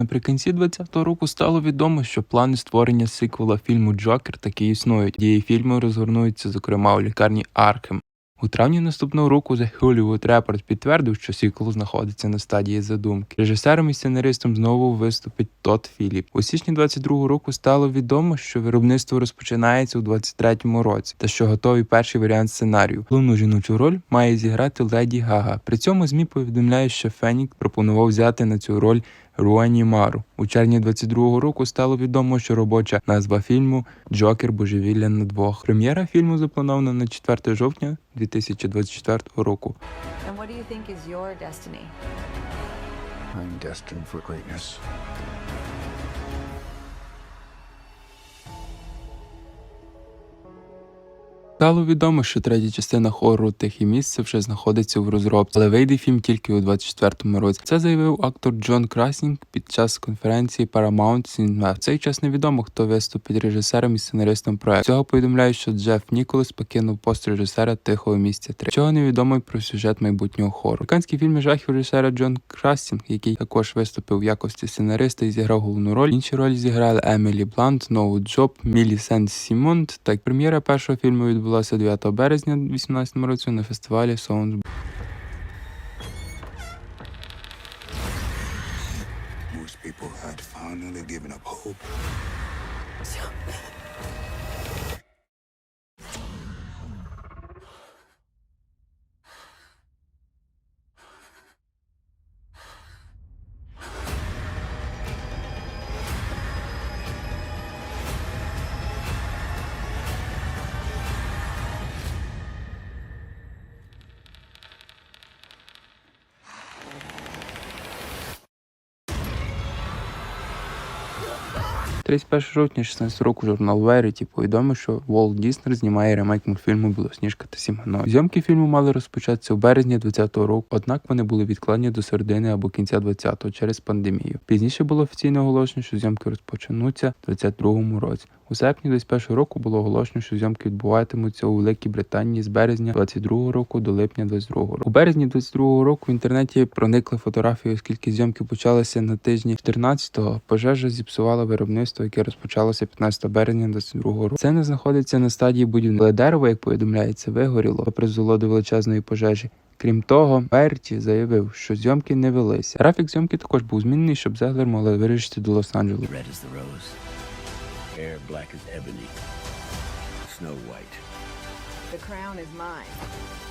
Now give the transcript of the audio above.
Наприкінці 2020 року стало відомо, що плани створення сиквела фільму Джокер таки існують. Дії фільму розгорнуються, зокрема у лікарні Аркем. У травні наступного року The Hollywood Report підтвердив, що сіквел знаходиться на стадії задумки. Режисером і сценаристом знову виступить Тодд Філіп. У січні 22 року стало відомо, що виробництво розпочинається у 23-му році, та що готовий перший варіант сценарію. Головну жіночу роль має зіграти Леді Гага. При цьому змі повідомляють, що Фенік пропонував взяти на цю роль Руані Мару. У червні 22-го року стало відомо, що робоча назва фільму Джокер Божевілля на двох. Прем'єра фільму запланована на 4 жовтня 2024 року. And what do you think is your destiny? I'm destined for greatness. Стало відомо, що третя частина хорору Тихе місце вже знаходиться в розробці, але вийде фільм тільки у 24-му році. Це заявив актор Джон Красінг під час конференції Paramount Cinema. В цей час невідомо, хто виступить режисером і сценаристом проекту. Цього повідомляють, що Джеф Ніколас покинув пост режисера Тихого місця 3. Чого невідомо про сюжет майбутнього хору. Американський фільм жахів режисера Джон Красінг, який також виступив в якості сценариста і зіграв головну роль. Інші ролі зіграли Емілі Блант, Ноу Джоб, Мілі Сент Сімонт. Так, прем'єра першого фільму відбулася 9 березня 2018 році на фестивалі Sounds Most people had finally given up hope. – 31 жовтня 16 року журнал Verity повідомив, що Walt Disney знімає ремейк мультфільму Білосніжка та Сім гномів». Зйомки фільму мали розпочатися у березні 2020 року, однак вони були відкладені до середини або кінця 2020 через пандемію. Пізніше було офіційно оголошено, що зйомки розпочнуться у 2022 році. У серпні 2021 року було оголошено, що зйомки відбуватимуться у Великій Британії з березня 2022 року до липня 2022 року. У березні 2022 року в інтернеті проникли фотографії, оскільки зйомки почалися на тижні 14-го. Пожежа зіпсувала виробництво, яке розпочалося 15 березня 2022 року. Це не знаходиться на стадії будівництва. Але дерево, як повідомляється, вигоріло, призвело до величезної пожежі. Крім того, Берті заявив, що зйомки не велися. Графік зйомки також був змінений, щоб Зеглер могли вирішити до Лос-Анджелесу. Snow white. The crown is mine.